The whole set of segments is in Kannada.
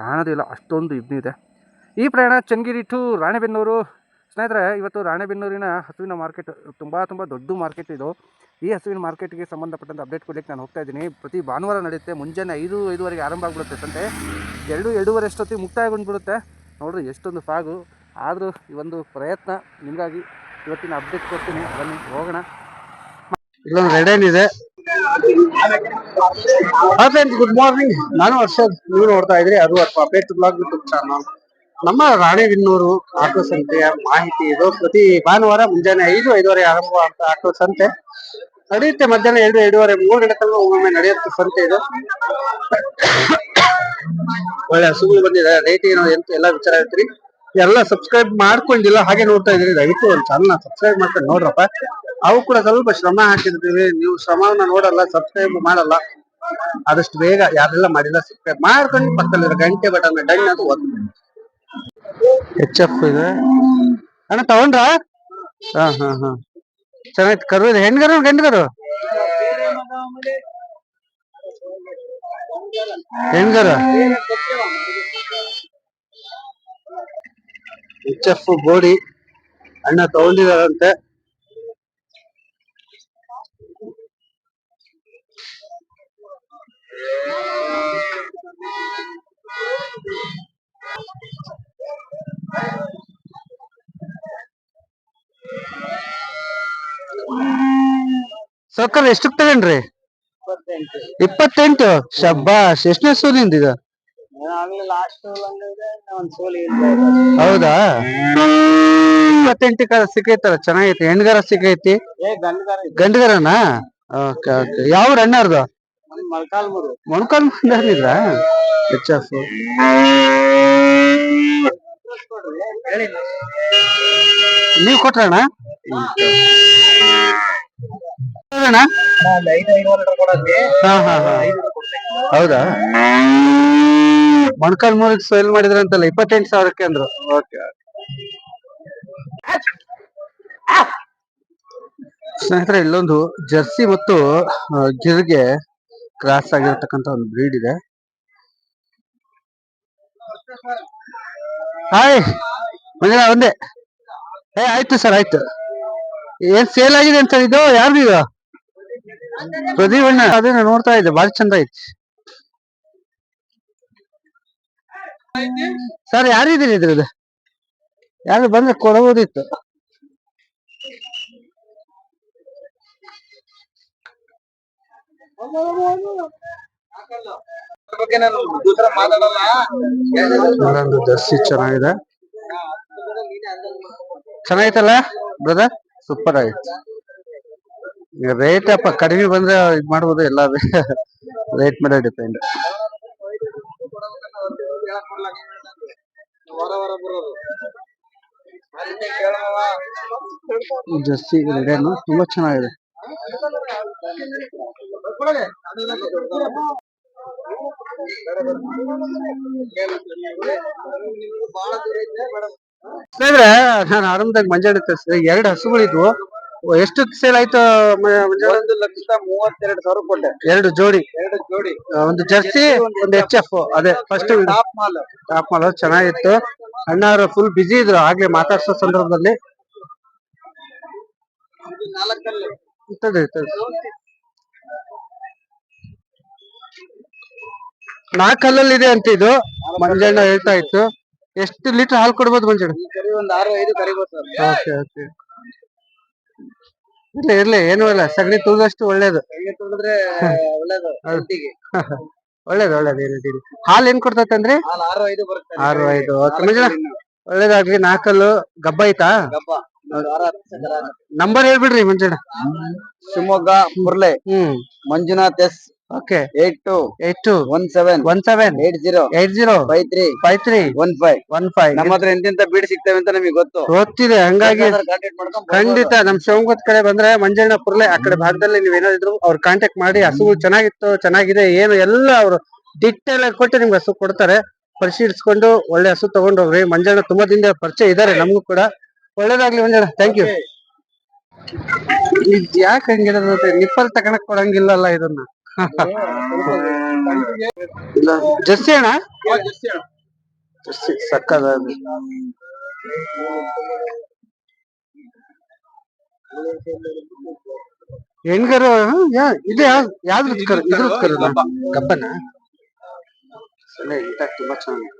ಕಾಣೋದಿಲ್ಲ ಅಷ್ಟೊಂದು ಇದೆ. ಈ ಪ್ರಯಾಣ ಚನ್ನಗಿರಿ ಟು ರಾಣೆಬೆನ್ನೂರು. ಸ್ನೇಹಿತರೆ, ಇವತ್ತು ರಾಣೆಬೆನ್ನೂರಿನ ಹಸುವಿನ ಮಾರ್ಕೆಟ್, ತುಂಬ ತುಂಬ ದೊಡ್ಡ ಮಾರ್ಕೆಟ್ ಇದು. ಈ ಹಸುವಿನ ಮಾರ್ಕೆಟ್ಗೆ ಸಂಬಂಧಪಟ್ಟಂಥ ಅಪ್ಡೇಟ್ ಕೊಡ್ಲಿಕ್ಕೆ ನಾನು ಹೋಗ್ತಾ ಇದ್ದೀನಿ. ಪ್ರತಿ ಭಾನುವಾರ ನಡೆಯುತ್ತೆ, ಮುಂಜಾನೆ ಐದು, ಐದುವರೆಗೆ ಆರಂಭ ಆಗ್ಬಿಡುತ್ತೆ ಸಂತೆ. ಎರಡು, ಎರಡೂವರೆ ಅಷ್ಟೊತ್ತಿಗೆ ಮುಕ್ತಾಯಗೊಂಡ್ಬಿಡುತ್ತೆ ನೋಡ್ರಿ, ಎಷ್ಟೊಂದು ಫಾಗು ಆದರೂ ಈ ಒಂದು ಪ್ರಯತ್ನ ನಿಮಗಾಗಿ ಇವತ್ತಿನ ಅಪ್ಡೇಟ್ ಕೊಡ್ತೀನಿ. ಬನ್ನಿ, ಹೋಗೋಣ. ಇಲ್ಲೊಂದು ರೆಡ್ ಇದೆ ಫ್ರೆಂಡ್ಸ್ ಗುಡ್ ಮಾರ್ನಿಂಗ್ ನಾನು ಹರ್ಷದ್. ನೀವು ನೋಡ್ತಾ ಇದ್ರಿ ಅದು ಅಪೇಟ್ ಪೇಟ್ ಬ್ಲಾಗ್ ಯೂಟ್ಯೂಬ್ ಚಾನಲ್ ನಮ್ಮ ರಾಣೆಬೆನ್ನೂರು ಆಟೋ ಸಂತೆಯ ಮಾಹಿತಿ ಇದು. ಪ್ರತಿ ಭಾನುವಾರ ಮುಂಜಾನೆ ಐದು ಐದುವರೆ ಆರಂಭ ಅಂತ ಆಟೋ ಸಂತೆ. ನಡೆಯುತ್ತೆ ಮಧ್ಯಾಹ್ನ ಎರಡು ಎರಡೂವರೆ ಮೂರು ಗಂಟೆ ತನಕ ಒಮ್ಮೊಮ್ಮೆ ನಡೆಯುತ್ತೆ ಸಂತೆ ಇದು. ಒಳ್ಳೆ ಹಸುಗಳು ಬಂದಿದೆ. ರೇಟ್ ಏನು ಎಂತ ಎಲ್ಲ ವಿಚಾರ ಐತ್ರಿ ಎಲ್ಲ ಸಬ್ಸ್ಕ್ರೈಬ್ ಮಾಡ್ಕೊಂಡಿಲ್ಲ, ಹಾಗೆ ನೋಡ್ತಾ ಇದ್ರಿ ದಯವಿಟ್ಟು ಒಂದು ಚಾನಲ್ ಸಬ್ಸ್ಕ್ರೈಬ್ ಮಾಡ್ಕೊಂಡು ನೋಡ್ರಪ್ಪ. ಅವು ಕೂಡ ಸ್ವಲ್ಪ ಶ್ರಮ ಹಾಕಿರ್ತೀವಿ. ನೀವು ಶ್ರಮವನ್ನ ನೋಡಲ್ಲ ಸಬ್ಸ್ಕ್ರೈಬ್ ಮಾಡಲ್ಲ. ಆದಷ್ಟು ಬೇಗ ಯಾರೆಲ್ಲ ಮಾಡಿಲ್ಲ ಸಬ್ಸ್ಕ್ರೈಬ್ ಮಾಡ್ಕೊಂಡು ಪಕ್ಕದಲ್ಲಿ ಗಂಟೆ ಬಟನ್ ಡನ್ ಅದು ಒಂದು ಎಚ್ ಎಫ್ ಇದೆ. ಅಣ್ಣ, ತಗೊಂಡ್ರ? ಹಾ ಹಾ ಹಾ. ಚೆನ್ನಾಗಿ ಕರು, ಇದೆ ಹೆಣ್ಗರು ಗಂಡ್ಗರು? ಹೆಣ್ಗರ? H F body. ಅಣ್ಣ ತಗೊಂಡಿದಾರಂತೆ ಸಕ್ಕರ್ ಎಷ್ಟು ತಗೊಂಡ್ರಿ ಇಪ್ಪತ್ತೆಂಟು? ಶಬ್ಬಾಸ್ ಎಷ್ಟನೇ ಸೋಲಿ ಇದು? ಹೌದಾ? ಇಪ್ಪತ್ತೆಂಟು ಕಾಲ ಸಿಕ್ಕೈತಲ್ಲ, ಚೆನ್ನಾಗೈತಿ. ಹೆಣ್ಗಾರ ಸಿಕ್ಕೈತಿ? ಗಂಡಗಾರನಾ? Okay okay. ಯಾವ ಅಣ್ಣಾರ್ದು ಮೊಣಕಾಲ್ ಮುಂದಿದ್ರ ಎಚ್ ಎಫ್ ನೀವ್ ಹಾ. ಹೌದಾ? ಮೊಣಕಾಲ್ ಮೂರ್ ಸೇಲ್ ಮಾಡಿದ್ರ ಅಂತಲ್ಲ ಇಪ್ಪತ್ತೆಂಟು ಸಾವಿರಕ್ಕೆ ಅಂದ್ರು. ಓಕೆ ಸ್ನೇಹಿತರೆ ಇಲ್ಲೊಂದು ಜರ್ಸಿ ಮತ್ತು ಗಿರ್ಗೆ ಕ್ರಾಸ್ ಆಗಿರತಕ್ಕಂತ ಒಂದು ಬ್ರೀಡ್ ಇದೆ. ಹಾಯ್, ಮಂಜುಳ, ಒಂದೇ. ಏ, ಆಯ್ತು ಸರ್, ಆಯ್ತು. ಏನ್ ಸೇಲ್ ಆಗಿದೆ ಅಂತ ಇದು? ಯಾರ್ದು ಇದು? ಪ್ರದೀಪ್ ಅಣ್ಣ ಅದನ್ನ ನೋಡ್ತಾ ಇದ್ದೆ ಬಾರಿ ಚಂದ ಐತಿ. ಸರ್, ಯಾರಿದ್ದೀರಿ ಇದ್ರದ್ದು? ಯಾರು ಬಂದ್ರೆ ಕೊಡಬಹುದಿತ್ತು? ಜರ್ಸಿ ಚೆನ್ನಾಗಿದೆ. ಚೆನ್ನಾಗಿತ್ತಲ್ಲ ಬ್ರದರ್ ಸೂಪರ್ ಆಗೈತೆ ರೇಟ್ ಅಪ್ಪ ಕಡಿಮೆ ಬಂದ್ರೆ ಇದ್ ಮಾಡ್ಬೋದು ಎಲ್ಲ ರೇಟ್ ಮೇಲೆ ಡಿಪೆಂಡ್ ಜರ್ಸಿ ರೆಡಿಯನ್ನು ತುಂಬಾ ಚೆನ್ನಾಗಿದೆ. ಸ್ನೇಹಿತರೆ ನಾನು ಆರಂಭದಾಗ ಮಂಜಾಡಿ ತರಿಸಿದೆ. ಎರಡು ಹಸುಗಳಿದ್ವು. ಎಷ್ಟು ಸೇಲ್ ಆಯ್ತು? ಒಂದು ಲಕ್ಷದ ಮೂವತ್ತೆರಡು ಸಾವಿರ ಕೊಟ್ಟೆ. ಎರಡು ಜೋಡಿ. ಎರಡು ಜೋಡಿ. ಒಂದು ಜರ್ಸಿ ಒಂದು ಎಚ್ ಎಫ್ ಅದೇ ಫಸ್ಟ್ ಟಾಪ್ ಮಾಲ್ ಟಾಪ್ ಮಾಲ್ ಚೆನ್ನಾಗಿತ್ತು. ಅಣ್ಣವರು ಫುಲ್ ಬಿಜಿ ಇದ್ರು ಆಗ್ಲೇ ಮಾತಾಡ್ಸೋ ಸಂದರ್ಭದಲ್ಲಿ. ಇರ್ತದೆ ಇರ್ತದೆ. ನಾಲ್ಕಲ್ಲಲ್ಲಿ ಇದೆ ಅಂತ ಇದು. ಮಂಜಣ್ಣ ಹೇಳ್ತಾ ಇತ್ತು. ಎಷ್ಟು ಲೀಟರ್ ಹಾಲು ಕೊಡ್ಬೋದು ಮಂಜಣ್ಣ? Okay okay. ಇರ್ಲಿ ಇರ್ಲಿ ಏನು ಇಲ್ಲ. ಸಗಣಿ ತುಳಿದಷ್ಟು ಒಳ್ಳೇದು. ಒಳ್ಳೇದು ಒಳ್ಳೇದು ಒಳ್ಳೇದು ಏನಿದೆ ಹಾಲು ಏನ್ ಕೊಡ್ತೈತೆ ಅಂದ್ರೆ? ಆರು ಐದು ಮಂಜಣ್ಣ. ಒಳ್ಳೇದಾಗ್ಲಿ ನಾಲ್ಕಲ್ಲು. ಗಬ್ಬ ಐತಾ. ನಂಬರ್ ಹೇಳ್ಬಿಡ್ರಿ ಮಂಜಣ್ಣ. ಶಿವಮೊಗ್ಗ ಮುರ್ಲೆ ಹ್ಮ್. Manjunath S okay eight two eight two one seven one seven eight zero eight zero five three five three one five one five ನಮ್ಮ ಹತ್ರ ಎಂತೆಂತ ಬೀಡ್ ಸಿಗ್ತೇವೆ ಅಂತ ನಮಗೆ ಗೊತ್ತು. ಗೊತ್ತಿದೆ. ಹಂಗಾಗಿ ಖಂಡಿತ ನಮ್ ಶಿವಮೊಗ್ಗದ ಕಡೆ ಬಂದ್ರೆ ಮಂಜಣ್ಣ ಪುರ್ಲೆ ಆ ಕಡೆ ಭಾಗದಲ್ಲಿ ನೀವ್ ಏನಾದ್ರು ಅವ್ರ ಕಾಂಟ್ಯಾಕ್ಟ್ ಮಾಡಿ ಹಸುಗಳು ಚೆನ್ನಾಗಿತ್ತು ಚೆನ್ನಾಗಿದೆ ಏನು ಎಲ್ಲ ಅವರು ಡಿಟೇಲ್ ಆಗಿ ಕೊಟ್ಟು ನಿಮ್ಗೆ ಹಸು ಕೊಡ್ತಾರೆ. ಪರಿಶೀಲಿಸ್ಕೊಂಡು ಒಳ್ಳೆ ಹಸು ತಗೊಂಡೋಗ್ರಿ. ಮಂಜಣ್ಣ ತುಂಬಾ ದಿನ ಪರಿಚಯ ಇದಾರೆ ನಮಗೂ ಕೂಡ. ಒಳ್ಳೇದಾಗ್ಲಿ ಮಂಜಣ್ಣ. ಥ್ಯಾಂಕ್ ಯು ಯಾಕೆ ಹಂಗಿರೋದು ನಿಪ್ಪಲ್ ತಗೊಳಕ್ ಕೊಡಂಗಿಲ್ಲಲ್ಲ ಇದನ್ನ? ಇಲ್ಲ ಜರ್ಸಿ ಅಣ್ಣ? ಜರ್ಸಿ ಸಕ್ಕದ ಹೆಣ್ಗರು ಯಾ ಇದು ಯಾವ್ ಯಾವ್ದ್ರದ್ ಕರು ಇದ್ರದ್ ಕರು ಗಬ್ಬನ ಸಲ ಇಟ್ಟಾಗ ತುಂಬಾ ಚೆನ್ನಾಗಿ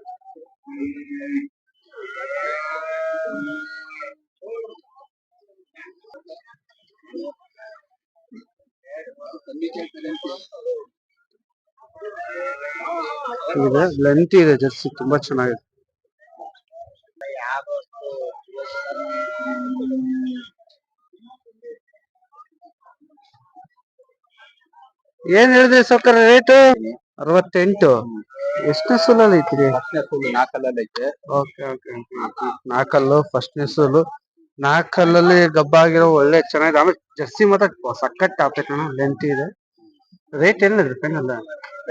ಇದೆ. ಲೆಂತ್ ಇದೆ ಜರ್ಸಿ, ತುಂಬಾ ಚೆನ್ನಾಗಿದೆ. ಏನ್ ಹೇಳಿದ್ರಿ ಸೌಕರ್ಯ ರೇಟು ಅರವತ್ತೆಂಟು. ಎಷ್ಟನೇ ಸೂಲಲ್ಲಿ ಐತ್ರಿ? ನಾಲ್ಕಲ್ಲಲ್ಲಿ ಐತೆ ಓಕೆ ಓಕೆ ನಾಲ್ಕಲ್ಲು ಫಸ್ಟ್ನೇ ಸೂಲು. ನಾಲ್ಕಲ್ಲಲ್ಲಿ ಗಬ್ಬ ಆಗಿರೋ ಒಳ್ಳೆ ಚೆನ್ನಾಗಿದೆ. ಆಮೇಲೆ ಜರ್ಸಿ ಮಾತ್ರ ಸಖತ್ ಟಾಪ್ ಲೆಂತ್ ಇದೆ. ರೇಟ್ ಏನಿದ್ರಿ ಪೆನ್ ಅಲ್ಲ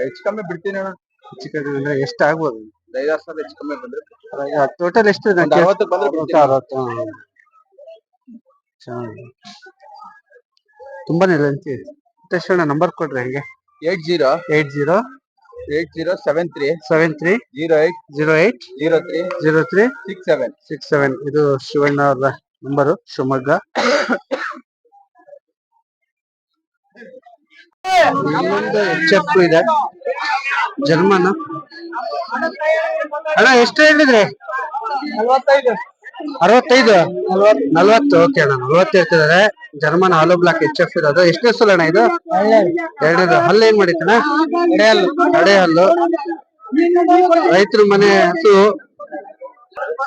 ಹೆಚ್ಚು ಕಮ್ಮಿ ಬಿಡ್ತೀನಿ ಅಣ್ಣ. ಅಂದ್ರೆ ಎಷ್ಟು ಆಗ್ಬೋದು ಐದಾರು ಸಾವಿರ ಹೆಚ್ಚು ಕಮ್ಮಿ ಬಂದ್ರೆ ಟೋಟಲ್ ಎಷ್ಟು ಒಂದ್ ಅರವತ್ತು ಬಂದ್ರೆ ಬಿಡ್ತೀನಿ. ಅರವತ್ತು ಹಾ. ಚೆನ್ನಾಗಿದೆ. ತುಂಬಾನೇ ಲೆಂತ್ ಇದೆ ನಂಬರ್ ಕೊಡ್ರಿ ಹಂಗೆ. Eight zero eight zero eight zero seven three seven three zero eight zero eight zero three zero three six seven. Six seven. ಇದು ಶಿವಣ್ಣ ಅವರ ನಂಬರು ಶಿವಮೊಗ್ಗ. ಇನ್ನೊಂದು ಎಚ್ ಎಫ್ ಇದೆ. ಜರ್ಮನ್. ಅಣ್ಣ ಎಷ್ಟು ಹೇಳಿದ್ರಿ? ಅರವತ್ತೈದು? ನಲ್ವತ್ತು ಓಕೆ ಅಣ್ಣ. ನಲ್ವತ್ತು ಹೇಳ್ತಿದಾರೆ ಜರ್ಮನ್ ಹಾಲು ಬ್ಲಾಕ್ ಎಚ್ ಎಫ್ ಇರೋದು. ಎಷ್ಟು ಸಲ ಅಣ್ಣ ಇದು? ಎರಡನೇದು. ಹಲ್ಲು ಏನ್ ಮಾಡಿತ್ತಣ್ಣ ಅಡೆ ಹಲ್ಲು ರೈತರ ಮನೆ ಹಸು.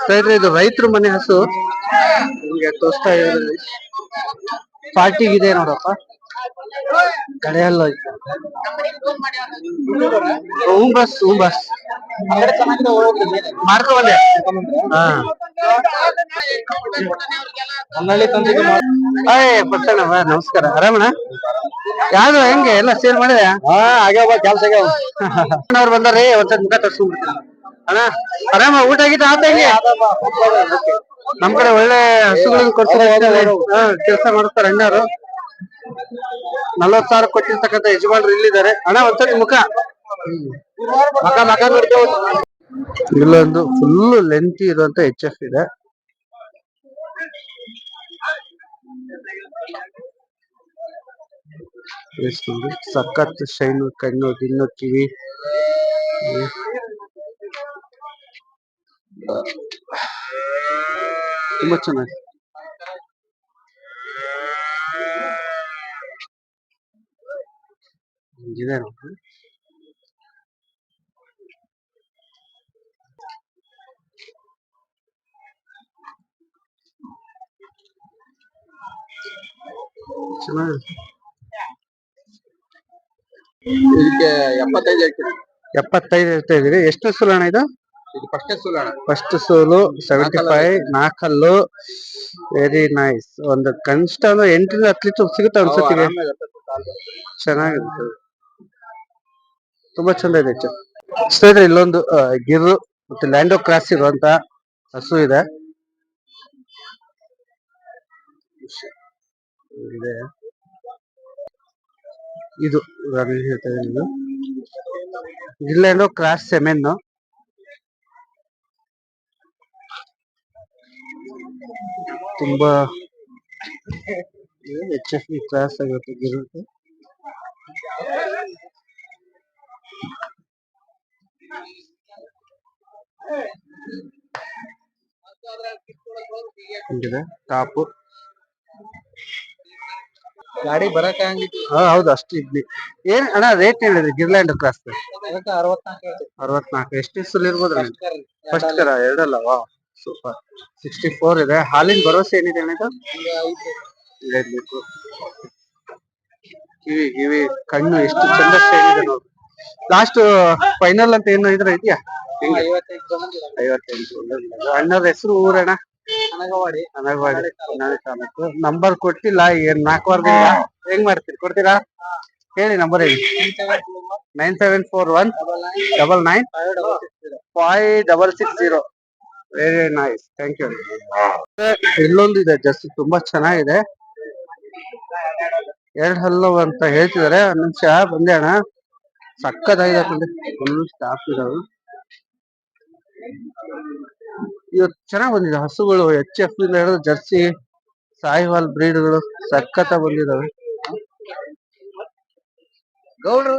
ಸ್ನೇಹಿತರೆ ಇದು ರೈತರ ಮನೆ ಹಸು. ನಿಮ್ಗೆ ತೋರಿಸ್ತಾ ಇರೋದ್ರಲ್ಲಿ. ಪಾರ್ಟಿಗಿದೆ ನೋಡಪ್ಪ. ಕಡೆಯಲ್ಲ. ಹ್ಞೂ ಬಸ್ ಹ್ಞೂ ಬಸ್ ಮಾಡ್ಕೊಂಡೆ ಹಾ ಪಟ್ಟಣ ಬಾ, ನಮಸ್ಕಾರ. ಆರಾಮಣ ಯಾವ್ದು ಹೆಂಗೆ? ಎಲ್ಲ ಸೇರ್ ಮಾಡಿದೆ ಹಾ, ಆಗ್ಯಾವ ಕೆಲ್ಸ ಆಗ್ಯಾವ. ಅವ್ರು ಬಂದಾರೆ ಒಂದ್ಸಲ ಮುಖ ತರ್ಸ್ಕೊಂಡ್ಬಿಡ್ತೀನಿ. ಅಣ್ಣ, ಆರಾಮ? ಊಟ ಆಗಿದ್ದ ಆತ ಹೆಂಗೆ? ನಮ್ ಕಡೆ ಒಳ್ಳೆ ಹಸುಗಳನ್ನ ಕೊಡ್ತಾರೆ ಕೆಲಸ ಮಾಡ್ತಾರೆ ಅಣ್ಣರು ನಲ್ವತ್ ಸಾವಿರ ಕೊಟ್ಟಿರ್ತಕ್ಕಂಥ ಯಜಮಾನ್ರು ಇಲ್ಲಿದ್ದಾರೆ. ಅಣ್ಣ ಒಂದ್ಸರಿ ಮುಖ. ಮಕ ಮಕ ನೋಡ್ತೇವೆ ಇಲ್ಲೊಂದು ಫುಲ್ ಲೆಂತ್ ಇರುವಂತ ಎಚ್ ಎಫ್ ಇದೆ. ಸಖತ್ ಶೈನು ಕಣ್ಣು ಗಿಣ್ಣು ಕಿವಿ. ತುಂಬಾ ಚೆನ್ನಾಗಿ. ಇದೆ ನೋಡಿ ಚೆನ್ನಾಗಿದೆ ಇದಕ್ಕೆ ಎಪ್ಪತ್ತೈದು ಹೇಳ್ತೀನಿ ಎಪ್ಪತ್ತೈದು ಹೇಳ್ತಾ ಇದೀರಿ ಎಷ್ಟು ಸೋಲು ಅಣ್ಣ ಇದು ಇದು ಫಸ್ಟೇ ಸುಳ್ಳು ಅಣ್ಣ ಫಸ್ಟ್ ಸೋಲು ಸೆವೆಂಟಿ ಫೈವ್ ನಾಲ್ಕಲ್ಲು ವೆರಿ ನೈಸ್ ಒಂದು ಕನಿಷ್ಠ ಅಂದ್ರೆ ಎಂಟರಿಂದ ಹತ್ತು ಲೀಟರ್ ಸಿಗುತ್ತೆ ಅನ್ಸತ್ತಿಗೆ ಆರಾಮಾಗಿ ಇರ್ತದೆ ಕಾಲು. ಚೆನ್ನಾಗಿರುತ್ತೆ ತುಂಬಾ ಚಂದ ಇದೆ ಸ್ನೇಹಿತರೆ, ಇಲ್ಲೊಂದು ಗಿರ್ ಮತ್ತೆ ಲ್ಯಾಂಡೋ ಕ್ರಾಸ್ ಇರುವಂತ ಹಸು ಇದೆ. ಇದೆ. ಹೇಳ್ತಾ ಗಿರ್ಲ್ಯಾಂಡೋ ಕ್ರಾಸ್ ಸೆಮೆನ್ ತುಂಬಾ ಎಚ್ ಕ್ರಾಸ್ ಆಗಿರುತ್ತೆ ಗಿರ್ರು ಹಿಂಗಿದೆ ಟಾಪು. ಗಾಡಿ ಬರಕ ಹಂಗಿತ್ತು? ಹಾ ಹೌದು ಅಷ್ಟು ಇದ್ವಿ ಏನ್ ಅಣ್ಣ ರೇಟ್ ಹೇಳಿದ್ರಿ ಗಿರ್ಲ್ಯಾಂಡ್ ಕ್ರಾಸ್ ಅದಕ್ಕೆ ಅರವತ್ನಾಲ್ಕು ಎಷ್ಟು ಇಷ್ಟು ಇರ್ಬೋದು ಫಸ್ಟ್ ಕರ ಎರಡಲ್ಲ? ವಾ ಸೂಪರ್ ಸಿಕ್ಸ್ಟಿ ಫೋರ್ ಇದೆ. ಹಾಲಿನ ಭರವಸೆ ಏನಿದೆ ಅಣ್ಣ ಇದು? ಕಿವಿ ಕಿವಿ ಕಣ್ಣು ಎಷ್ಟು ಚಂದ ಏನಿದೆ ನೋಡಿ ಲಾಸ್ಟ್ ಫೈನಲ್ ಅಂತ ಏನೋ ಇದ್ರ ಇದೆಯಾ? ಐವತ್ತೆಂಟು ಅಣ್ಣರ ಹೆಸರು ಊರಣ್ಣ? ಅನಗವಾಡಿ. ತಾಲೂಕು. ನಂಬರ್ ಕೊಟ್ಟಿಲ್ಲ ಏನ್ ನಾಲ್ಕು ವಾರದಿಂದ? ಹೆಂಗ್ ಮಾಡ್ತೀರಿ? ಕೊಡ್ತೀರಾ? ಹೇಳಿ ನಂಬರ್ ಹೇಳಿ. Nine seven four one double nine five double six zero. Very nice thank you ಇಲ್ಲೊಂದು ಇದೆ ಜಸ್ಟ್ ತುಂಬಾ ಚೆನ್ನಾಗಿದೆ. ಎರಡ್ ಹಲ್ಲು ಅಂತ ಹೇಳ್ತಿದಾರೆ ಒಂದ್ ನಿಮಿಷ ಬಂದೆ ಅಣ್ಣ. ಸಕ್ಕತ್ತಾಗಿದೆ ನೋಡಿ ಫುಲ್ ಸ್ಟಾಫ್ ಇದಾವೆ. ಇವತ್ತು ಚೆನ್ನಾಗ್ ಬಂದಿದೆ. ಹಸುಗಳು ಎಚ್ ಎಫ್ ಇಂದ ಹಿಡಿದು ಜರ್ಸಿ ಸಾಯಿವಾಲ್ ಬ್ರೀಡ್ಗಳು ಸಖತ್ತ ಬಂದಿದಾವೆ. ಗೌಡ್ರ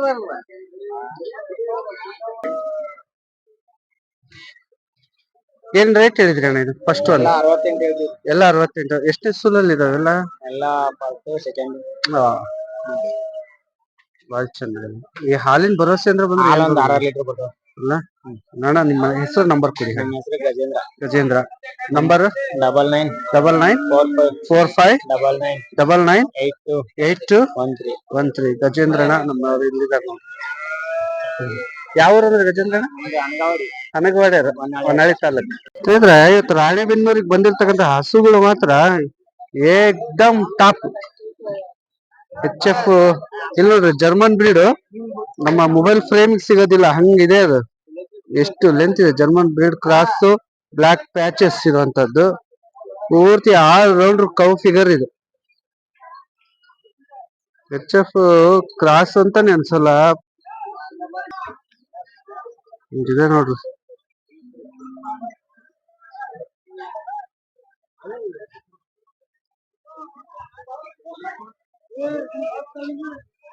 ಏನ್ ರೇಟ್ ಹೇಳಿದ್ರಿ ಅಣ್ಣ ಇದು? ಫಸ್ಟ್ ಒನ್ ಎಲ್ಲ ಅರವತ್ತೆಂಟು ಎಷ್ಟು ಸೂಲಲ್ಲಿ ಇದಾವೆಲ್ಲ ಎಲ್ಲ ಫಸ್ಟ್ ಸೆಕೆಂಡ್ ಬಾಳ ಚೆನ್ನಾಗಿದೆ ಈ ಹಾಲಿನ ಭರವಸೆ ಅಂದ್ರೆ ಬಂದ್ರೆ ಹಾಲು ಏನ್ ಒಂದು ಆರಾರು ಲೀಟರ್ ಬರ್ತಾವ ಅಲ್ಲ? ನೋಡ ನಿಮ್ಮ ಹೆಸರು ನಂಬರ್ ಕೊಡಿ ಹೆಸರು Gajendra. Gajendra. Number? Double nine. Double nine? Four five. Four five? Double nine. Double nine? Eight two. Eight two? One three. One three. ಗಜೇಂದ್ರಣ್ಣ ನಮ್ಮ ಇಲ್ಲಿದ್ದಾರೆ ನೋಡಿ. ಯಾವ ಅಂಗವಾಡಿ ಅನಗವಾಡಿ ಹೊನ್ನಾಳಿ. ತಾಲೂಕ್. ಹೇಳಿದ್ರೆ ಇವತ್ತು ರಾಣೆಬೆನ್ನೂರಿಗೆ ಬಂದಿರ್ತಕ್ಕಂಥ ಹಸುಗಳು ಮಾತ್ರ ಏಕ್ದಮ್ ಟಾಪ್. ಎಚ್ ಎಫ್ ಇಲ್ಲ ನೋಡ್ರಿ ಜರ್ಮನ್ ಬ್ರೀಡ್ ನಮ್ಮ ಮೊಬೈಲ್ ಫ್ರೇಮ್ ಸಿಗೋದಿಲ್ಲ ಹಂಗಿದೆ ಅದು. ಎಷ್ಟು ಲೆಂತ್ ಇದೆ German breed cross black patches ಇರುವಂತದ್ದು. ಪೂರ್ತಿ ಆಲ್ ರೌಂಡ್ ಕೌ ಫಿಗರ್ ಇದು. ಎಚ್ ಎಫ್ ಕ್ರಾಸ್ ಅಂತಾನೆ ಅನ್ಸಲ್ಲ. ಇದೆ ನೋಡ್ರಿ.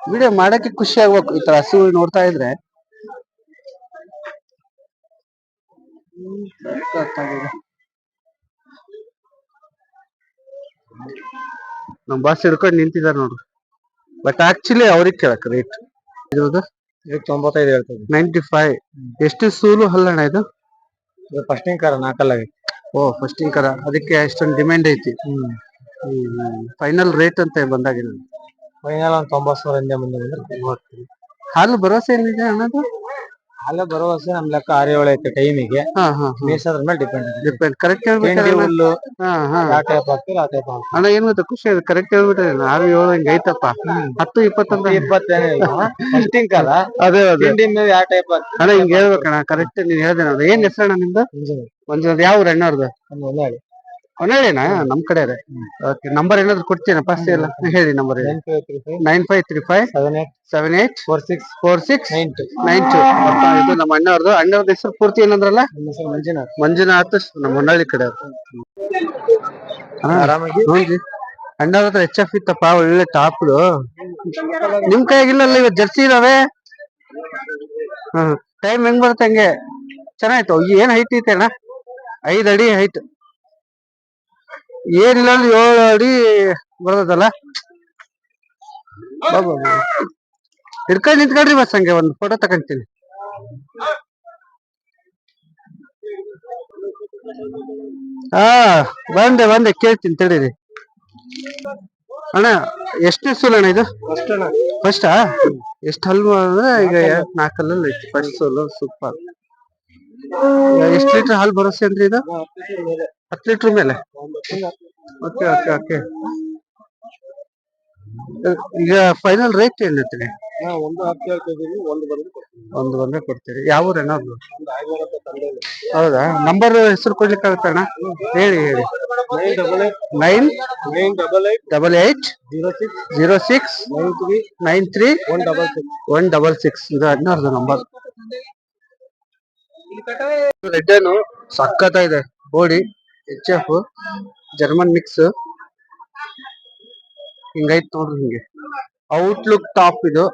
ವಿಡಿಯೋ ಮಾಡಕ್ಕೆ ಖುಷಿ ಆಗ್ಬೇಕು. ಈ ತರ ಹಸು ನೋಡ್ತಾ ಇದ್ರೆ. ನಮ್ ಬಾಸ್ ಹಿಡ್ಕೊಂಡು ನಿಂತಿದಾರೆ ನೋಡ್ರಿ. ಬಟ್ ಆಕ್ಚುಲಿ ಅವ್ರಿಗೆ ಕೇಳಕ್ ರೇಟ್ ಇದಕ್ಕೆ ತೊಂಬತ್ತೈದು ಹೇಳ್ತದೆ ನೈಂಟಿ ಫೈವ್ ಎಷ್ಟು ಸೂಲು ಹಲ್ಲಣ್ಣ ಇದು? ಇದು ಫಸ್ಟಿಂಗ್ ಕಾರ ನಾಲ್ಕಲ್ಲ ಓ ಫಸ್ಟಿಂಗ್ ಕರ ಅದಕ್ಕೆ ಎಷ್ಟೊಂದು ಡಿಮ್ಯಾಂಡ್ ಐತಿ. ಹ್ಮ್. ಫೈನಲ್ ರೇಟ್ ಅಂತ ಬಂದಾಗ ಫೈನಲ್ ಒಂದು ತೊಂಬತ್ತು ಸಾವಿರ ಹಿಂದೆ ಮುಂದೆ ಬಂದ್ರೆ ಹಾಲು ಭರವಸೆ ಏನಿದೆ ಅಣ್ಣದು ಹಾಲು ಭರವಸೆ ನಮ್ ಲೆಕ್ಕ ಆರು ಏಳು ಐತೆ ಟೈಮಿಗೆ ಹಾ ಹಾ ಮೇಸದ್ರ ಮೇಲೆ ಡಿಪೆಂಡ್ ಡಿಪೆಂಡ್ ಕರೆಕ್ಟ್ ತಿಂಡಿ ಹುಲ್ಲು ಹಾ ಹಾ. ಯಾವ ಟೈಪ್ ಹಾಕ್ತೀರಿ ಆ ಟೈಪ್ ಹಾಕ್ತೀವಿ ಅಣ್ಣ ಏನ್ ಗೊತ್ತಾ? ಖುಷಿ ಆಗುತ್ತೆ ಕರೆಕ್ಟ್ ಹೇಳ್ಬಿಟ್ಟೆ ಆರು ಏಳು ಹಿಂಗ್ ಐತಪ್ಪ. ಹತ್ತು ಇಪ್ಪತ್ತೊಂದು ಇಪ್ಪತ್ತೇನಿಲ್ಲ ಫಸ್ಟಿಂಗ್ ಕಾರ ಅದೇ ಅದೇ. ತಿಂಡಿ ಮೇಲೆ ಯಾವ ಟೈಪ್ ಹಾಕ್ತೀರಿ? ಅಣ್ಣ ಹಿಂಗ್ ಹೇಳ್ಬೇಕಣ್ಣ. ಕರೆಕ್ಟ್ ನೀನ್ ಹೇಳ್ದೆ ನಾನು ಏನ್ ಹೆಸರಣ್ಣ ನಿಮ್ದು? ಮಂಜುನಾಥ್. ಯಾವ ಊರು ಅಣ್ಣವ್ರದ್ದು? ಒಂದು ಹೊನ್ನಾಳಿ ಹೊನ್ನಾಳಿನಾ ನಮ್ ಕಡೆ ಓಕೆ ನಂಬರ್ ಏನಾದ್ರು ಕೊಡ್ತೀನಿ ಫಸ್ಟ್ ಎಲ್ಲ ಹೇಳಿ ನಂಬರ್ ಹೇಳಿ. Nine five three five. Seven eight. Four six. Four six. Nine two. Nine two. ಇದು ನಮ್ಮ ಅಣ್ಣವ್ರದ್ದು. ಅಣ್ಣವ್ರದ್ದು ಹೆಸರು ಪೂರ್ತಿ ಏನಂದ್ರಲ್ಲ? ಮಂಜುನಾಥ್. ಮಂಜುನಾಥ್ ನಮ್ಮ ಹೊನ್ನಾಳಿ ಕಡೆ ಅವ್ರು. ಹಾ, ಆರಾಮಾಗಿ? ನೋಡ್ರಿ. ಅಣ್ಣವ್ರ ಹತ್ರ ಎಚ್ ಎಫ್ ಇತ್ತಪ್ಪ ಒಳ್ಳೆ ಟಾಪ್ಲು ನಿಮ್ ಕೈಗಿಲ್ಲಲ್ಲ ಇವತ್ತು ಜರ್ಸಿ ಇದಾವೆ? ಟೈಮ್ ಹೆಂಗ್ ಬರುತ್ತೆ ಹಂಗೆ? ಚೆನ್ನಾಯ್ತು. ಏನ್ ಹೈಟ್ ಐತೆ ಅಣ್ಣ? ಐದ್ ಅಡಿ ಹೈಟ್ ಏನಿಲ್ಲ ಅಂದ್ರೆ ಏಳು ಅಡಿ ಬರ್ತದಲ್ಲ? ಹಿಡ್ಕೊಂಡ್ ನಿಂತ್ಕೊಳ್ರಿ ಬಸ್ ಹಂಗೆ ಒಂದು ಫೋಟೋ ತಕೊಂತೀನಿ ಹಾ ಬಂದೆ ಬಂದೆ ಕೇಳ್ತೀನಿ ತಡೀರಿ. ಅಣ್ಣ ಎಷ್ಟು ಸೂಲ್ ಅಣ್ಣ ಇದು? ಫಸ್ಟಾ ಎಷ್ಟು ಹಲ್ಲು ಅಂದ್ರೆ ಈಗ ನಾಲ್ಕಲ್ಲಲ್ಲಿ ಐತಿ? ಫಸ್ಟ್ ಸೂಲು ಸೂಪರ್ ಎಷ್ಟು ಲೀಟರ್ ಹಾಲು ಬರೋಸ್ ಅಂದ್ರೆ ಇದು? ಹತ್ತು ಲೀಟರ್ ಮೇಲೆ? Okay okay okay. ಈಗ ಫೈನಲ್ ರೇಟ್ ಏನ್ ಹೇಳ್ತೀರಿ ಒಂದು ಹತ್ತು ಹೇಳ್ತಿದ್ದೀವಿ ಒಂದು ಬಂದು ಒಂದು ಬಂದ್ರೆ ಕೊಡ್ತೀರಿ. ಯಾವ ಊರ ಹೌದಾ? ನಂಬರ್ ಹೆಸರು ಕೊಡ್ಲಿಕ್ಕೆ ಆಗುತ್ತೆ ಅಣ್ಣ? ಹೇಳಿ ಹೇಳಿ. Nine double eight. Nine double eight. Double eight zero six. Zero six nine three. Nine three one double six. One double six. ಇದು ಹದಿನಾರ್ದು ನಂಬರ್ ರೆಡ್ ಏನು? ಸಖತ್ತ ಇದೆ. Body H F German mix ಹಿಂಗೈತ್ ನೋಡ್ರಿ ಹಿಂಗೆ. ಔಟ್ಲುಕ್ ಟಾಪ್ ಇದು.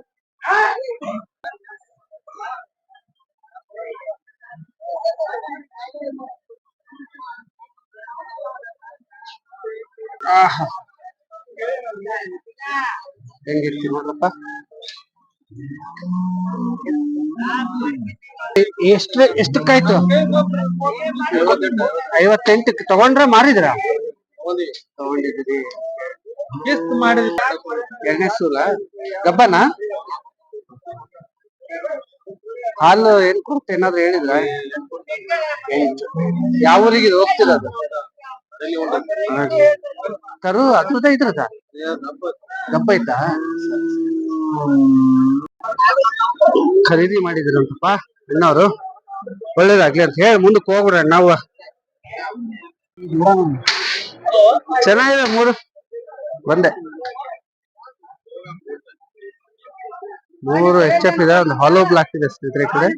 ಹೆಂಗಿರ್ತಿ ನೋಡ್ರಪ್ಪ? ಎಷ್ಟು ಎಷ್ಟಕ್ಕಾಯ್ತು ಐವತ್ತೆಂಟಕ್ಕೆ ತಗೊಂಡ್ರ ಮಾರಿದ್ರ? ತಗೊಂಡಿದ್ರಿ ಎಷ್ಟು ಮಾಡಿದ್ರಿ? ಸೂಲ ಗಬ್ಬನ? ಹಾಲು ಏನ್ ಕೊಡುತ್ತೆ ಏನಾದ್ರು ಹೇಳಿದ್ರ. ಯಾವ ಊರಿಗೆ ಇದು ಹೋಗ್ತಿರೋದು? ಕರು ಅದ್ರದ ಇದ್ರದ? ಐತಾ ಖರೀದಿ ಮಾಡಿದ್ರಂತಪ್ಪ, ಅಣ್ಣವ್ರು. ಒಳ್ಳೇದಾಗ್ಲಿ ಅಂತ ಹೇಳಿ ಮುಂದಕ್ಕೆ ಹೋಗ್ಬಿಡ ನಾವು ಚೆನ್ನಾಗಿದೆ ಮೂರು ಬಂದೆ. ಮೂರು ಎಚ್ ಎಫ್ ಇದೆ, ಒಂದು ಹಾಲೋ ಬ್ಲಾಕ್ ಇದೆ ಸ್ನೇಹಿತರೆ ಕಡೆ.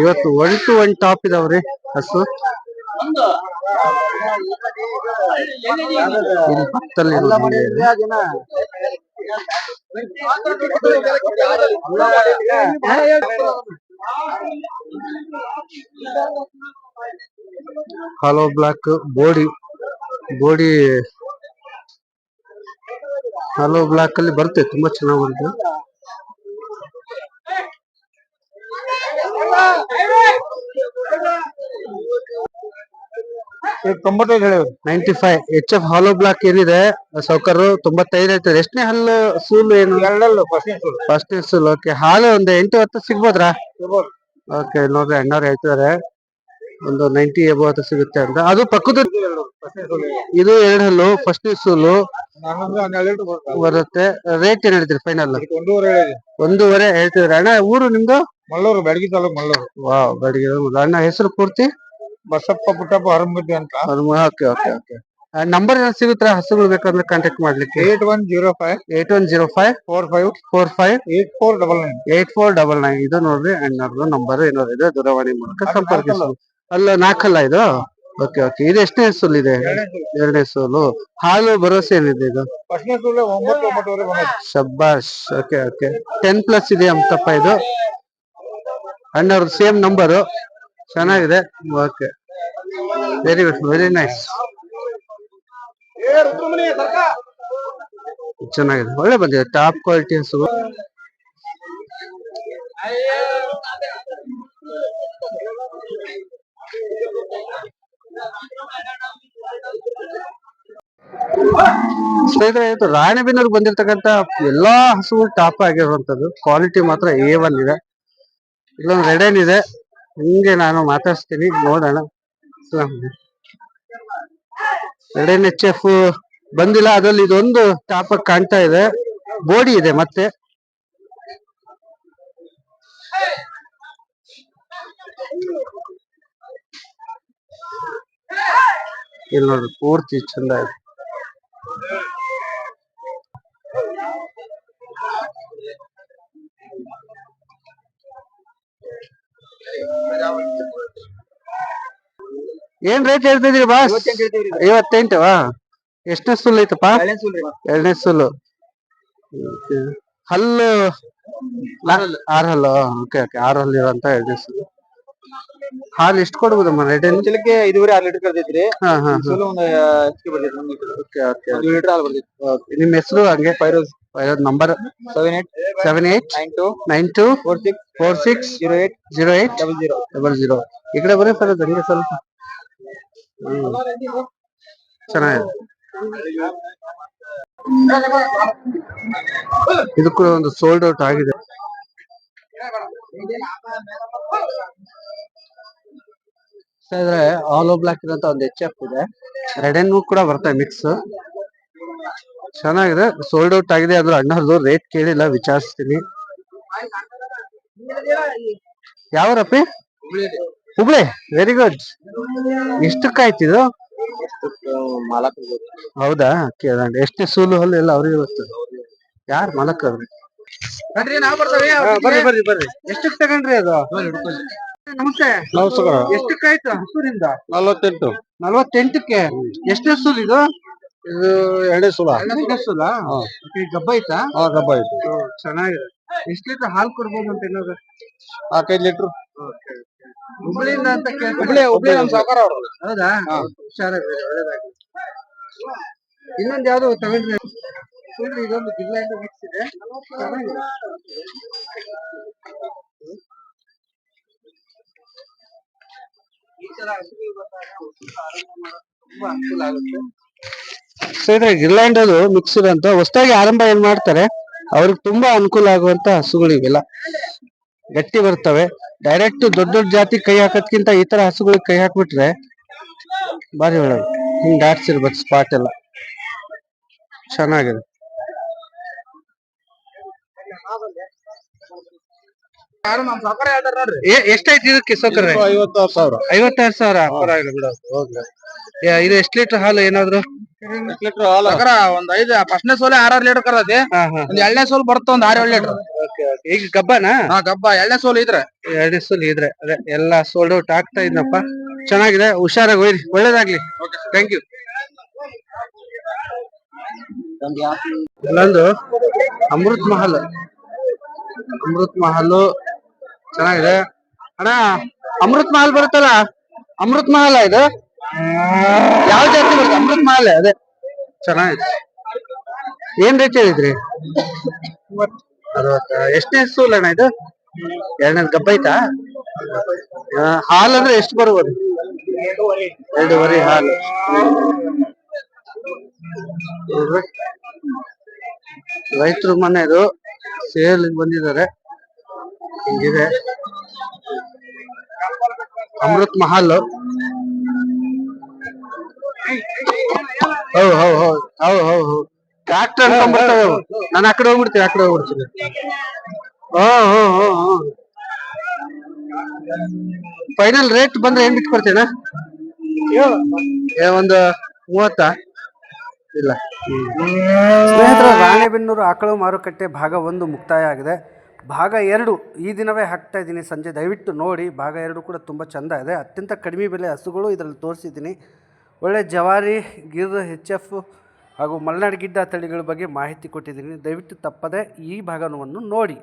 ಇವತ್ತು ಒನ್ ಟು ಒನ್ ಟಾಪ್ ಇದಾವ್ರಿ, ಹಸು. ಹಲೋ ಪಕ್ಕದಲ್ಲಿ ಹಿಂಗೆ black body body hello black ಅಲ್ಲಿ ಬರುತ್ತೆ, ತುಂಬಾ ಚೆನ್ನಾಗಿ ಬರುತ್ತೆ. ತೊಂಬತ್ತೈದು ಹೇಳಿ ನೈಂಟಿ ಫೈವ್ ಎಚ್ ಎಫ್ ಹಾಲೋ ಬ್ಲಾಕ್ ಏನಿದೆ ಸೌಕರ್ ತೊಂಬತ್ತೈದು ಐತೆ ಎಷ್ಟನೇ ಹಲ್ಲು ಸೂಲು ಏನು? ಎರಡಲ್ಲು ಫಸ್ಟ್ ಫಸ್ಟ್ ಸೂಲ್ ಓಕೆ ಹಾಲು ಒಂದು ಎಂಟು ಹತ್ತು ಸಿಗ್ಬೋದ್ರಾ? ಓಕೆ ನೋಡ್ರಿ ಅಣ್ಣವ್ರು ಹೇಳ್ತಿದಾರೆ. ಒಂದು ನೈಂಟಿ ಎಬೋ ಹತ್ತು ಸಿಗುತ್ತೆ ಅಂತ. ಅದು ಪಕ್ಕದ ಇದು ಎರಡು ಹಲ್ಲು ಫಸ್ಟ್ ಸೂಲು ಬರುತ್ತೆ. ರೇಟ್ ಏನ್ ಹೇಳ್ತೀರಿ ಫೈನಲ್ ಒಂದೂವರೆ ಹೇಳ್ತಿದ್ರೆ. ಅಣ್ಣ ಊರು ನಿಮ್ದು? ಮಲ್ಲೂರು ಬ್ಯಾಡಗಿ ತಾಲೂಕು ಮಲ್ಲೂರು ವಾವ್ ಬಡಿಗೆ ಅಣ್ಣ ಹೆಸರು ಪೂರ್ತಿ? ಬಸಪ್ಪ ಪುಟ್ಟಪ್ಪ ಹರಮತಿ ಅಂತ. Okay okay okay. ನಂಬರ್ ಏನ್ ಸಿಗುತ್ತಾ? ಹಸುಗಳು ಬೇಕಂದ್ರೆ ಕಾಂಟ್ಯಾಕ್ಟ್ ಮಾಡ್ಲಿಕ್ಕೆ. Eight one zero five eight one zero five four five four five eight four double nine. Eight four double nine. ಇದು ನೋಡ್ರಿ ಅಣ್ಣರ್ದು ನಂಬರ್ ಏನಾದ್ರು ಇದೆ ದೂರವಾಣಿ ಮೂಲಕ ಸಂಪರ್ಕಿಸಬಹುದು ಅಲ್ಲ ನಾಲ್ಕಲ್ಲ ಇದು? Okay okay. ಇದು ಎಷ್ಟನೇ ಸೋಲ್ ಇದೆ? ಎರಡನೇ ಸೋಲು. ಹಾಲು ಭರವಸೆ ಏನಿದೆ ಇದು? ಫಸ್ಟ್ನೇ ಸೂಲೆ ಒಂಬತ್ತು ಒಂಬತ್ತುವರೆ ಬಂದೈತೆ ಶಬ್ಬಾಷ್. Okay okay. ಟೆನ್ ಪ್ಲಸ್ ಇದೆ ಅಂತಪ್ಪ ಇದು? ಅಣ್ಣವ್ರದ್ದು ಸೇಮ್ ನಂಬರು ಚೆನ್ನಾಗಿದೆ. Okay very good very nice ಚೆನ್ನಾಗಿದೆ. ಒಳ್ಳೆ ಬಂದಿದೆ. ಟಾಪ್ ಕ್ವಾಲಿಟಿ ಹಸು ಸ್ನೇಹಿತರೆ, ಇದು ರಾಣಿಬೆನ್ನೂರು ಬಂದಿರತಕ್ಕಂತ ಎಲ್ಲಾ ಹಸುಗಳು ಟಾಪ್ ಆಗಿರುವಂತದ್ದು ಕ್ವಾಲಿಟಿ ಮಾತ್ರ ಎ ಒನ್ ಇದೆ. ಇಲ್ಲೊಂದು ರೆಡನ್ ಇದೆ. ಹಿಂಗೆ ನಾನು ಮಾತಾಡ್ಸ್ತೀನಿ, ನೋಡೋಣ. ರೆಡನ್ ಎಚ್ ಎಫ್ ಬಂದಿಲ್ಲ, ಅದ್ರಲ್ಲಿ ಇದೊಂದು ಟಾಪ್ ಆಗಿ ಕಾಣ್ತಾ ಇದೆ. ಬೋಡಿ ಇದೆ ಮತ್ತೆ. ಇಲ್ಲಿ ನೋಡ್ರಿ ಪೂರ್ತಿ ಚಂದ ಇದೆ. ಏನ್ ರೇಟ್ ಹೇಳ್ತಿದ್ರಿ ಬಾಸ್ ಐವತ್ತೆಂಟು ಎಷ್ಟನೇ ಸುಲ್ ಐತಪ್ಪ? ಎರಡನೇ ಸುಲ್ಲು. ಹಲ್ಲು. ಆರ್ ಹಲ್ಲು ಓಕೆ ಓಕೆ ಆರ್ ಹಲ್ಲು ಇರೋಂತ ಎರಡನೇ ಸುಲ್ಲು ಹಾಲು ಎಷ್ಟು ಕೊಡ್ಬೋದಮ್ಮ ರೇಟ್ ಚಲಕ್ಕೆ ಐದುವರೆ ಆರು ಲೀಟರ್ ಕರ್ದಿದ್ರಿ ಹಾ ಹಾ ಸೂಲು ಒಂದು ಹೆಚ್ಚಿಗೆ ಬರ್ತೈತಿ ಒಂದು ಲೀಟರ್ ಓಕೆ ಓಕೆ ಒಂದು ಲೀಟರ್ ಹಾಲು ಬರ್ತೈತಿ ನಿಮ್ ಹೆಸರು ಹಂಗೆ? Firoz number seven eight seven eight nine two nine two four six four six zero eight zero eight double zero double zero ಈ ಕಡೆ ಬರೀ ಫರೋದ್ ಹಂಗೆ ಸ್ವಲ್ಪ. ಚೆನ್ನಾಗಿದೆ. ಇದು ಕೂಡ ಒಂದು ಸೋಲ್ಡ್ ಔಟ್ ಆಗಿದೆ. ಆಲ್ ಬ್ಲಾಕ್ ಇರೋ ಒಂದು ಎಚ್ ಎಫ್ ಇದೆ. ರೆಡ್ ಕೂಡ ಬರುತ್ತೆ ಮಿಕ್ಸ್ ಚೆನ್ನಾಗಿದೆ. ಸೋಲ್ಡ್ ಔಟ್ ಆಗಿದೆ. ಅಂದ್ರೆ ಅಣ್ಣವ್ರದ್ದು ರೇಟ್ ಕೇಳಿಲ್ಲ. ವಿಚಾರಿಸ್ತೀನಿ. ಯಾವರಪ್ಪಿ? ಹುಬ್ಳಿ. ವೆರಿ ಗುಡ್ ಎಷ್ಟಕ್ಕಾಯ್ತಿದು ಹೌದಾ? ಕೇಳ ಎಷ್ಟೇ ಸೂಲು ಹಲ್ಲು ಎಲ್ಲ ಅವ್ರಿಗೆ ಗೊತ್ತು. ಯಾರ್? ಮಲಕ್ ಅವ್ರಿ. ಬರ್ರಿ ಬರ್ರಿ ಬರ್ರಿ ಎಷ್ಟಕ್ ತಗೊಂಡ್ರಿ ಅದು? ನಮಸ್ತೆ. ನಮಸ್ಕಾರ. ಎಷ್ಟಕ್ಕಾಯ್ತು? ಹಸುರಿಂದ ನಲ್ವತ್ತೆಂಟು. ನಲ್ವತ್ತೆಂಟಕ್ಕೆ. ಎಷ್ಟೇ ಸೂಲ್ ಇದು? ಇದು ಎರಡೇ ಸುಲ. ಈ ಗಬ್ಬ ಐತಾ ಹಾ ಗಬ್ಬ ಐತಿ ಚೆನ್ನಾಗಿದೆ. ಎಷ್ಟು ಲೀಟರ್ ಹಾಲು ಕೊಡ್ಬೋದು ಅಂತ ಏನಾದ್ರು ನಾಲ್ಕೈದು ಲೀಟರ್. ಹುಬ್ಳಿಯಿಂದ ಅಂತ ಹುಬ್ಳಿ ಸಾಕಾರ ಅವ್ರು ಹೌದಾ? ಹುಷಾರಾಗಿ ಒಳ್ಳೇದಾಗಿ ಇನ್ನೊಂದ್ ಯಾವ್ದು ತಗೊಂಡ್ರೆ? ನೋಡ್ರಿ ಇದೊಂದು ಮಿಕ್ಸ್ ಇದೆ. ಚೆನ್ನಾಗಿದೆ. ಈ ತರ ಬಂದಾಗ ಮಾಡೋದು ತುಂಬಾ ಅನುಕೂಲ ಆಗುತ್ತೆ. ಸೊ ಇದ್ರೆ ಗಿರ್ಲ್ಯಾಂಡ್ ಅದು ಮಿಕ್ಸ್ ಅಂತ ಹೊಸದಾಗಿ ಆರಂಭ ಏನ್ ಮಾಡ್ತಾರೆ ಅವ್ರಿಗೆ ತುಂಬಾ ಅನುಕೂಲ ಆಗುವಂತ ಹಸುಗಳು ಇವೆಲ್ಲ. ಗಟ್ಟಿ ಬರ್ತವೆ. ಡೈರೆಕ್ಟ್ ದೊಡ್ಡ ದೊಡ್ಡ ಜಾತಿ ಕೈ ಹಾಕೋದ್ಕಿಂತ ಈ ತರ ಹಸುಗಳಿಗೆ ಕೈ ಹಾಕ್ಬಿಟ್ರೆ ಬಾರಿ ಒಳ್ಳೆ ಹಿಂಗ್ ದಾಟ್ಸಿರ್ಬೇಕು ಸ್ಪಾಟ್ ಎಲ್ಲ. ಚೆನ್ನಾಗಿದೆ. ಎಷ್ಟೈತಿ ಇದಕ್ಕೆ ಸೌಕರ್ಯ? ಐವತ್ತಾರು ಸಾವಿರ. ಐವತ್ತಾರು ಸಾವಿರ. ಪರವಾಗಿಲ್ಲ ಇದು ಎಷ್ಟ್ ಲೀಟರ್ ಹಾಲು ಏನಾದ್ರು? ಸಾಕಾರ ಒಂದ್ ಐದು ಫಸ್ಟ್ನೇ ಸೋಲೆ ಆರಾರು ಲೀಟರ್ ಕರತಿ ಒಂದ್ ಎರಡನೇ ಸೋಲ್ ಬರುತ್ತೆ ಒಂದ್ ಆರ್ ಏಳು ಲೀಟರ್ ಈಗ ಗಬ್ಬನಾ? ಗಬ್ಬ. ಎರಡನೇ ಸೋಲ್ ಇದ್ರೆ. ಎರಡನೇ ಸೋಲ್ ಇದ್ರೆ. ಅದೇ ಎಲ್ಲಾ ಸೋಲ್ಡ್ ಔಟ್ ಆಗ್ತಾ ಇದ್ನಪ್ಪ. ಚೆನ್ನಾಗಿದೆ. ಹುಷಾರಾಗಿ ಹೋಯ್ರಿ. ಒಳ್ಳೇದಾಗ್ಲಿ. ಥ್ಯಾಂಕ್ ಯು ಇಲ್ಲೊಂದು ಅಮೃತ್ ಮಹಲ್. ಅಮೃತ್ ಮಹಲ್. ಚೆನ್ನಾಗಿದೆ. ಅಣ್ಣ ಅಮೃತ್ ಮಹಲ್ ಬರುತ್ತಲ್ಲ? ಅಮೃತ್ ಮಹಲ್ ಇದು? ಯಾವ ಜಾತಿ ಬರುತ್ತೆ ಅಮೃತ್ ಮಹಲ್ ಅದೇ. ಚೆನ್ನಾಗಿದೆ. ಏನ್ ರೇಟ್ ಹೇಳಿದ್ರಿ? ಎಷ್ಟನೇ ಸೂಲ್ ಇದು? ಎರಡನೇ ಗಬ್ಬ ಐತಾ ಹಾಲ್ ಅಂದ್ರೆ ಎಷ್ಟು ಬರ್ಬೋದು ಎರಡೂವರೆ ಹಾಲು. ರೈತರು ಮನೆದು ಸೇಲ್ ಬಂದಿದ್ದಾರೆ. ಹಿಂಗಿದೆ. ಅಮೃತ್ ಮಹಲ್. ಹೌದು ಹೌದು ಹೌದು ಹೌದು ಹೌದು ಹೌದು. ಟ್ರಾಕ್ಟರ್ ಅನ್ಕೊಂಡ್ಬರ್ತವೆ ಅವು ನಾನು ಆ ಕಡೆ ಹೋಗ್ಬಿಡ್ತೀನಿ ಆ ಕಡೆ ಹೋಗ್ಬಿಡ್ತೀನಿ. ಹೋ ಹೋ ಹೋ ಹೋ. ಫೈನಲ್ ರೇಟ್ ಬಂದ್ರೆ ಏನ್ ಬಿಟ್ಕೊಡ್ತೀನ ಏ ಒಂದು ಮೂವತ್ತಾ? ಇಲ್ಲ. ಸ್ನೇಹಿತರ ರಾಣೆಬೆನ್ನೂರು ಆಕಳು ಮಾರುಕಟ್ಟೆ ಭಾಗ ಒಂದು ಮುಕ್ತಾಯ ಆಗಿದೆ. ಭಾಗ ಎರಡು ಈ ದಿನವೇ ಹಾಕ್ತಾ ಇದ್ದೀನಿ. ಸಂಜೆ ದಯವಿಟ್ಟು ನೋಡಿ ಭಾಗ ಎರಡು ಕೂಡ ತುಂಬ ಚೆಂದ ಇದೆ. ಅತ್ಯಂತ ಕಡಿಮೆ ಬೆಲೆ ಹಸುಗಳು ಇದರಲ್ಲಿ ತೋರಿಸಿದ್ದೀನಿ. ಒಳ್ಳೆ ಜವಾರಿ ಗಿರ್ ಎಚ್ ಎಫ್ ಹಾಗೂ ಮಲೆನಾಡು ಗಿಡ್ಡ ತಳಿಗಳ ಬಗ್ಗೆ ಮಾಹಿತಿ ಕೊಟ್ಟಿದ್ದೀನಿ. ದಯವಿಟ್ಟು ತಪ್ಪದೆ ಈ ಭಾಗವನ್ನು ನೋಡಿ.